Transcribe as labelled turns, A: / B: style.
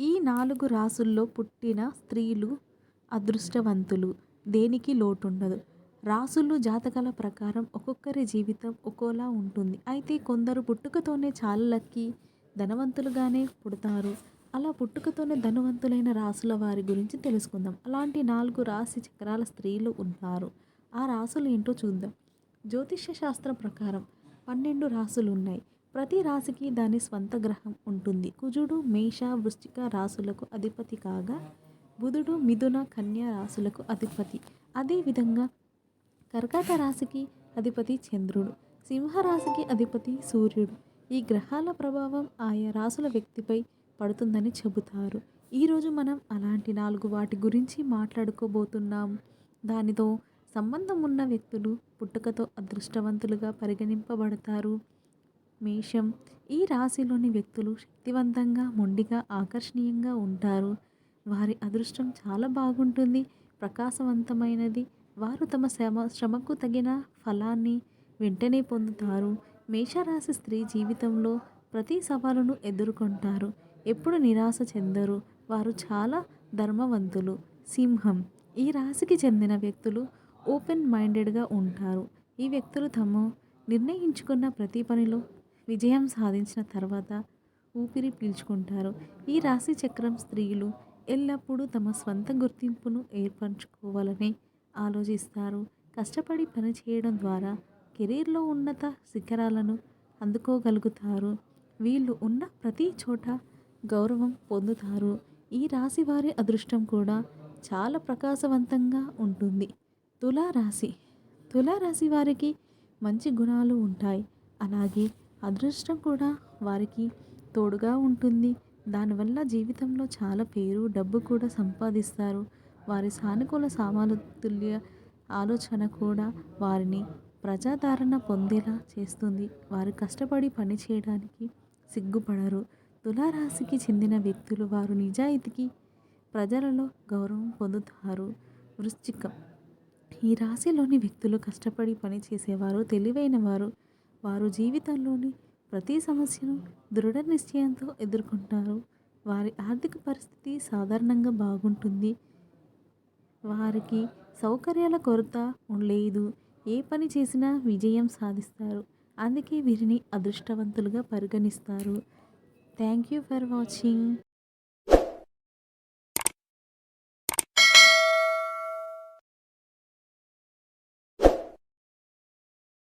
A: ఈ నాలుగు రాసుల్లో పుట్టిన స్త్రీలు అదృష్టవంతులు. దేనికి లోటుండదు. రాసులు జాతకాల ప్రకారం ఒక్కొక్కరి జీవితం ఒక్కోలా ఉంటుంది. అయితే కొందరు పుట్టుకతోనే చాలా లక్కీ ధనవంతులుగానే పుడతారు. అలా పుట్టుకతోనే ధనవంతులైన రాసుల వారి గురించి తెలుసుకుందాం. అలాంటి నాలుగు రాశి చక్రాల స్త్రీలు ఉన్నారు. ఆ రాసులు ఏంటో చూద్దాం. జ్యోతిష్య శాస్త్రం ప్రకారం పన్నెండు రాసులు ఉన్నాయి ప్రతి రాశికి దాని స్వంత గ్రహం ఉంటుంది. కుజుడు మేష వృశ్చిక రాసులకు అధిపతి కాగా బుధుడు మిథున కన్య రాసులకు అధిపతి. అదేవిధంగా కర్కాట రాశికి అధిపతి చంద్రుడు సింహరాశికి అధిపతి సూర్యుడు. ఈ గ్రహాల ప్రభావం ఆయా రాసుల వ్యక్తిపై పడుతుందని చెబుతారు. ఈరోజు మనం అలాంటి నాలుగు వాటి గురించి మాట్లాడుకోబోతున్నాం. దానితో సంబంధం ఉన్న వ్యక్తులు పుట్టుకతో అదృష్టవంతులుగా పరిగణింపబడతారు. మేషం. ఈ రాశిలోని వ్యక్తులు శక్తివంతంగా మొండిగా ఆకర్షణీయంగా ఉంటారు. వారి అదృష్టం చాలా బాగుంటుంది. ప్రకాశవంతమైనది. వారు తమ శ్రమ శ్రమకు తగిన ఫలాన్ని వెంటనే పొందుతారు. మేషరాశి స్త్రీ జీవితంలో ప్రతి సవాలును ఎదుర్కొంటారు. ఎప్పుడు నిరాశ చెందరు. వారు చాలా ధర్మవంతులు. సింహం. ఈ రాశికి చెందిన వ్యక్తులు ఓపెన్ మైండెడ్గా ఉంటారు. ఈ వ్యక్తులు తమ నిర్ణయించుకున్న ప్రతి పనిలో విజయం సాధించిన తర్వాత ఊపిరి పీల్చుకుంటారు. ఈ రాశి చక్రం స్త్రీలు ఎల్లప్పుడూ తమ స్వంత గుర్తింపును ఏర్పరచుకోవాలని ఆలోచిస్తారు. కష్టపడి పనిచేయడం ద్వారా కెరీర్లో ఉన్నత శిఖరాలను అందుకోగలుగుతారు. వీళ్ళు ఉన్న ప్రతి చోట గౌరవం పొందుతారు. ఈ రాశి వారి అదృష్టం కూడా చాలా ప్రకాశవంతంగా ఉంటుంది. తులారాశి. తులారాశి వారికి మంచి గుణాలు ఉంటాయి. అలాగే అదృష్టం కూడా వారికి తోడుగా ఉంటుంది. దానివల్ల జీవితంలో చాలా పేరు డబ్బు కూడా సంపాదిస్తారు. వారి సానుకూల సామతుల్య ఆలోచన కూడా వారిని ప్రజాదరణ పొందేలా చేస్తుంది. వారు కష్టపడి పని చేయడానికి సిగ్గుపడరు. తులారాశికి చెందిన వ్యక్తులు వారు నిజాయితీకి ప్రజలలో గౌరవం పొందుతారు. వృశ్చికం. ఈ రాశిలోని వ్యక్తులు కష్టపడి పని చేసేవారు తెలివైన వారు జీవితంలోని ప్రతి సమస్యను దృఢ నిశ్చయంతో ఎదుర్కొంటారు. వారి ఆర్థిక పరిస్థితి సాధారణంగా బాగుంటుంది. వారికి సౌకర్యాల కొరత లేదు. ఏ పని చేసినా విజయం సాధిస్తారు. అందుకే వీరిని అదృష్టవంతులుగా పరిగణిస్తారు. Thank you for watching.